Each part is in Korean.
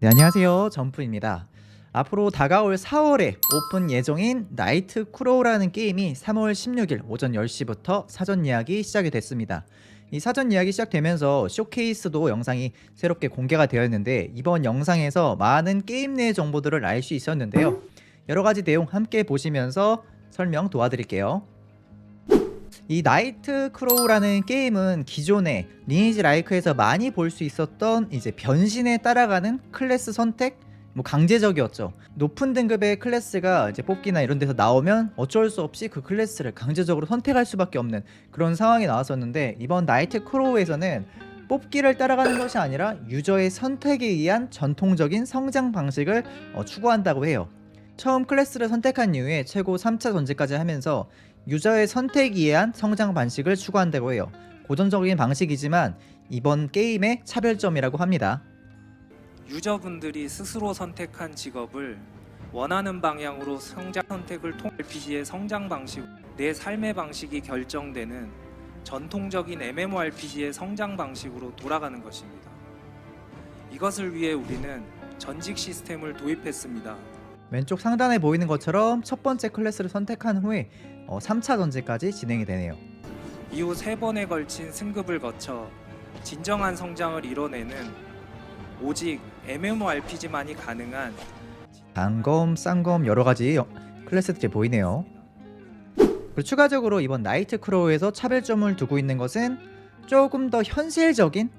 네, 안녕하세요. 점프입니다. 앞으로 다가올 4월에 오픈 예정인 나이트 쿠로우라는 게임이 3월 16일 오전 10시부터 사전 예약이 시작이 됐습니다. 이 사전 예약이 시작되면서 쇼케이스도 영상이 새롭게 공개가 되었는데 이번 영상에서 많은 게임 내 정보들을 알 수 있었는데요. 여러 가지 내용 함께 보시면서 설명 도와드릴게요. 이 나이트 크로우라는 게임은 기존에 리니지 라이크에서 많이 볼 수 있었던 이제 변신에 따라가는 클래스 선택 뭐 강제적이었죠. 높은 등급의 클래스가 이제 뽑기나 이런 데서 나오면 어쩔 수 없이 그 클래스를 강제적으로 선택할 수밖에 없는 그런 상황이 나왔었는데 이번 나이트 크로우에서는 뽑기를 따라가는 것이 아니라 유저의 선택에 의한 전통적인 성장 방식을 어, 추구한다고 해요. 처음 클래스를 선택한 이후에 최고 3차 전제까지 하면서 유저의 선택에 의한 성장 방식을 추구한다고 해요. 고전적인 방식이지만 이번 게임의 차별점이라고 합니다. 유저분들이 스스로 선택한 직업을 원하는 방향으로 성장 선택을 통 RPG의 성장 방식, 내 삶의 방식이 결정되는 전통적인 MMORPG의 성장 방식으로 돌아가는 것입니다. 이것을 위해 우리는 전직 시스템을 도입했습니다. 왼쪽 상단에 보이는 것처럼 첫 번째 클래스를 선택한 후에 어, 3차 전제까지 진행이 되네요. 이후 세 번에 걸친 승급을 거쳐 진정한 성장을 이뤄내는 오직 MMORPG만이 가능한 단검, 쌍검 여러 가지 여- 클래스들이 보이네요. 그리고 추가적으로 이번 나이트 크로우에서 차별점을 두고 있는 것은 조금 더 현실적인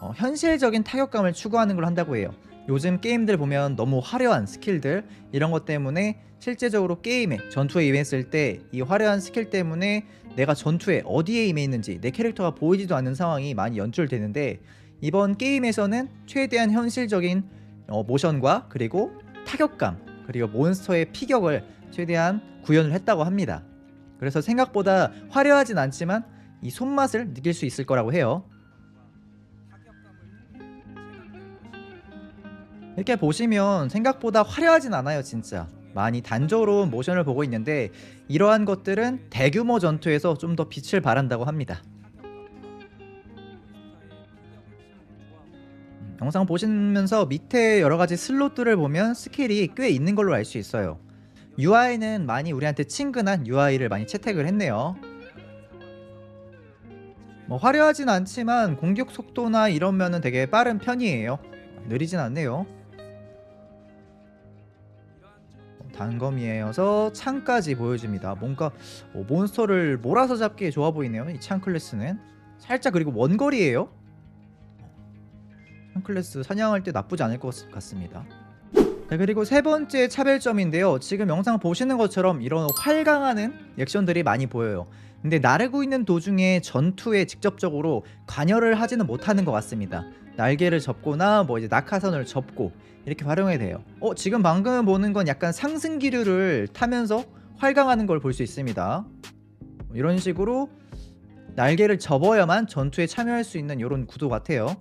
어, 현실적인 타격감을 추구하는 걸 한다고 해요. 요즘 게임들 보면 너무 화려한 스킬들 이런 것 때문에 실제적으로 게임에 전투에 임했을 때 이 화려한 스킬 때문에 내가 전투에 어디에 임해 있는지 내 캐릭터가 보이지도 않는 상황이 많이 연출되는데 이번 게임에서는 최대한 현실적인 어, 모션과 그리고 타격감 그리고 몬스터의 피격을 최대한 구현을 했다고 합니다. 그래서 생각보다 화려하진 않지만 이 손맛을 느낄 수 있을 거라고 해요. 이렇게 보시면 생각보다 화려하진 않아요, 진짜. 많이 단조로운 모션을 보고 있는데 이러한 것들은 대규모 전투에서 좀 더 빛을 발한다고 합니다. 음, 영상 보시면서 밑에 여러 가지 슬롯들을 보면 스킬이 꽤 있는 걸로 알 수 있어요. UI는 많이 우리한테 친근한 UI를 많이 채택을 했네요. 뭐 화려하진 않지만 공격 속도나 이러면은 되게 빠른 편이에요. 느리진 않네요. 단검이어서 창까지 보여줍니다. 뭔가 어, 몬스터를 몰아서 잡기에 좋아 보이네요. 이 창 클래스는 살짝 그리고 원거리예요. 창 클래스 사냥할 때 나쁘지 않을 것 같습니다. 네, 그리고 세 번째 차별점인데요. 지금 영상 보시는 것처럼 이런 활강하는 액션들이 많이 보여요. 근데 나르고 있는 도중에 전투에 직접적으로 관여를 하지는 못하는 것 같습니다. 날개를 접거나 뭐 이제 낙하선을 접고 이렇게 활용해야 돼요. 어 지금 방금 보는 건 약간 상승 기류를 타면서 활강하는 걸 볼 수 있습니다. 이런 식으로 날개를 접어야만 전투에 참여할 수 있는 이런 구도 같아요.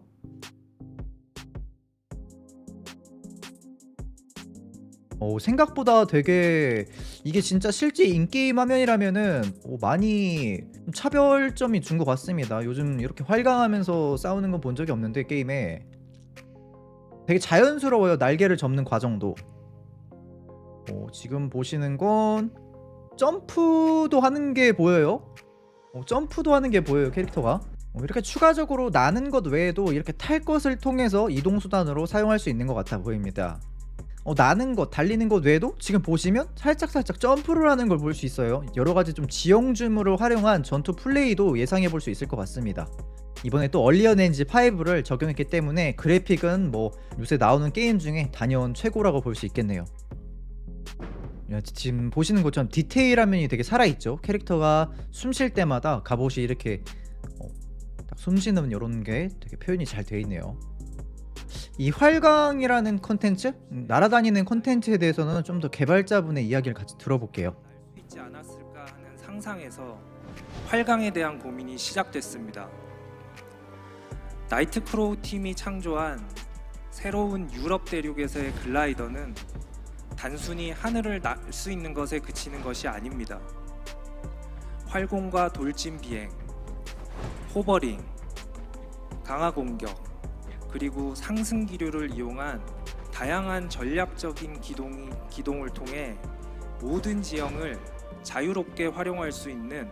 어, 생각보다 되게 이게 진짜 실제 인게임 화면이라면은 어, 많이 좀 차별점이 준 것 같습니다. 요즘 이렇게 활강하면서 싸우는 건 본 적이 없는데 게임에 되게 자연스러워요. 날개를 접는 과정도. 어, 지금 보시는 건 점프도 하는 게 보여요. 어, 점프도 하는 게 보여요 캐릭터가. 어, 이렇게 추가적으로 나는 것 외에도 이렇게 탈 것을 통해서 이동 수단으로 사용할 수 있는 것 같아 보입니다. 어, 나는 것, 달리는 것 외에도 지금 보시면 살짝살짝 점프를 하는 걸 볼 수 있어요. 여러 가지 좀 지형주물을 활용한 전투 플레이도 예상해 볼 수 있을 것 같습니다. 이번에 또 얼리언 엔지 5를 적용했기 때문에 그래픽은 뭐 요새 나오는 게임 중에 단연 최고라고 볼 수 있겠네요. 야, 지금 보시는 것처럼 디테일한 면이 되게 살아있죠. 캐릭터가 숨 쉴 때마다 갑옷이 이렇게 어, 딱숨 쉬는 이런 게 되게 표현이 잘돼 있네요. 이 활강이라는 컨텐츠, 음, 날아다니는 컨텐츠에 대해서는 좀 더 개발자분의 이야기를 같이 들어볼게요. 수 있지 않았을까 하는 상상에서 활강에 대한 고민이 시작됐습니다. 나이트 크로우 팀이 창조한 새로운 유럽 대륙에서의 글라이더는 단순히 하늘을 날 수 있는 것에 그치는 것이 아닙니다. 활공과 돌진 비행, 호버링, 강화 공격, 그리고 상승 기류를 이용한 다양한 전략적인 기동이, 기동을 통해 모든 지형을 자유롭게 활용할 수 있는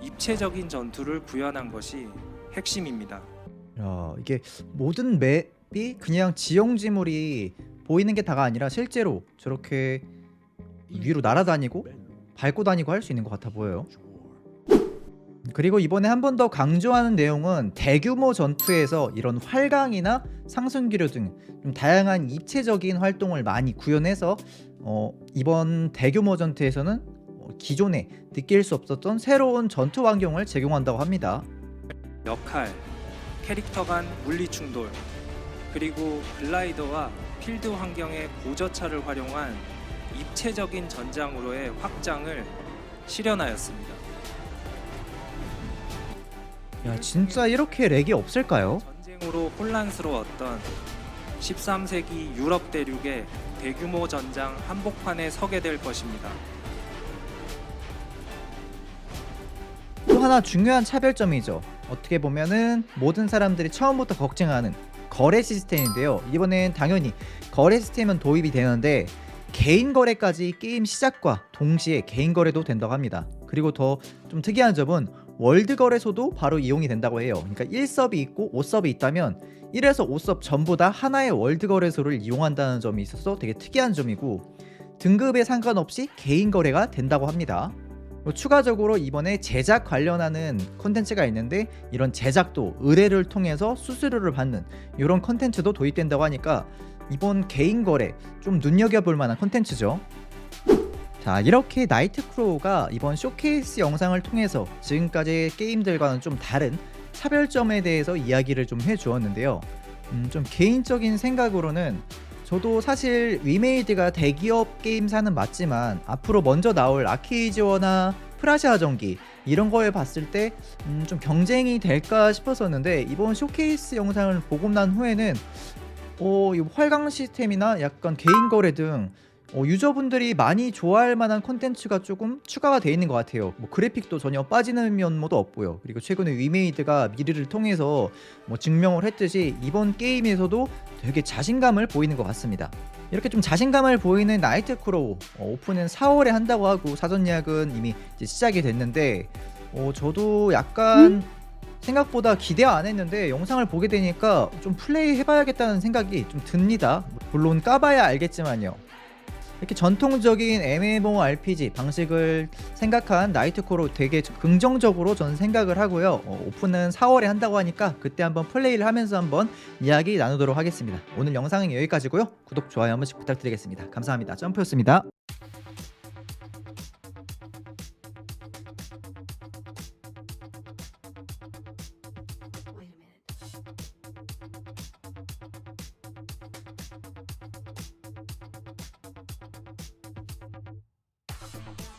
입체적인 전투를 구현한 것이 핵심입니다. 야, 이게 모든 맵이 그냥 지형지물이 보이는 게 다가 아니라 실제로 저렇게 위로 날아다니고 밟고 다니고 할 수 있는 것 같아 보여요. 그리고 이번에 한 번 더 강조하는 내용은 대규모 전투에서 이런 활강이나 상승기류 등 좀 다양한 입체적인 활동을 많이 구현해서 어, 이번 대규모 전투에서는 어, 기존에 느낄 수 없었던 새로운 전투 환경을 제공한다고 합니다. 역할, 캐릭터 간 물리 충돌, 그리고 글라이더와 필드 환경의 고저차를 활용한 입체적인 전장으로의 확장을 실현하였습니다. 야 진짜 이렇게 렉이 없을까요? 전쟁으로 혼란스러웠던 13세기 유럽 대륙의 대규모 전장 한복판에 서게 될 것입니다. 또 하나 중요한 차별점이죠. 어떻게 보면은 모든 사람들이 처음부터 걱정하는 거래 시스템인데요. 이번엔 당연히 거래 시스템은 도입이 되는데 개인 거래까지 게임 시작과 동시에 개인 거래도 된다고 합니다. 그리고 더 좀 특이한 점은 월드 거래소도 바로 이용이 된다고 해요. 그러니까 1섭이 있고 5섭이 있다면 1에서 5섭 전부 다 하나의 월드 거래소를 이용한다는 점이 있어서 되게 특이한 점이고 등급에 상관없이 개인 거래가 된다고 합니다. 뭐 추가적으로 이번에 제작 관련하는 콘텐츠가 있는데 이런 제작도 의뢰를 통해서 수수료를 받는 이런 콘텐츠도 도입된다고 하니까 이번 개인 거래 좀 눈여겨볼 만한 콘텐츠죠. 자 이렇게 나이트 크로우가 이번 쇼케이스 영상을 통해서 지금까지 게임들과는 좀 다른 차별점에 대해서 이야기를 좀 해주었는데요. 음, 좀 개인적인 생각으로는 저도 사실 위메이드가 대기업 게임사는 맞지만 앞으로 먼저 나올 아케이지어나 프라시아 전기 이런 거에 봤을 때좀 경쟁이 될까 싶었었는데 이번 쇼케이스 영상을 보고 난 후에는 어, 이 활강 시스템이나 약간 개인 거래 등 어, 유저분들이 많이 좋아할 만한 콘텐츠가 조금 추가가 돼 있는 것 같아요. 뭐 그래픽도 전혀 빠지는 면모도 없고요. 그리고 최근에 위메이드가 미르를 통해서 뭐 증명을 했듯이 이번 게임에서도 되게 자신감을 보이는 것 같습니다. 이렇게 좀 자신감을 보이는 나이트 크로우 어, 오픈은 4월에 한다고 하고 사전 예약은 이미 시작이 됐는데 어, 저도 약간 생각보다 기대 안 했는데 영상을 보게 되니까 좀 플레이 해봐야겠다는 생각이 좀 듭니다. 물론 까봐야 알겠지만요. 이렇게 전통적인 MMORPG 방식을 생각한 나이트코로 되게 긍정적으로 저는 생각을 하고요. 어, 오픈은 4월에 한다고 하니까 그때 한번 플레이를 하면서 한번 이야기 나누도록 하겠습니다. 오늘 영상은 여기까지고요. 구독, 좋아요 한 번씩 부탁드리겠습니다. 감사합니다. 점프였습니다. Bye.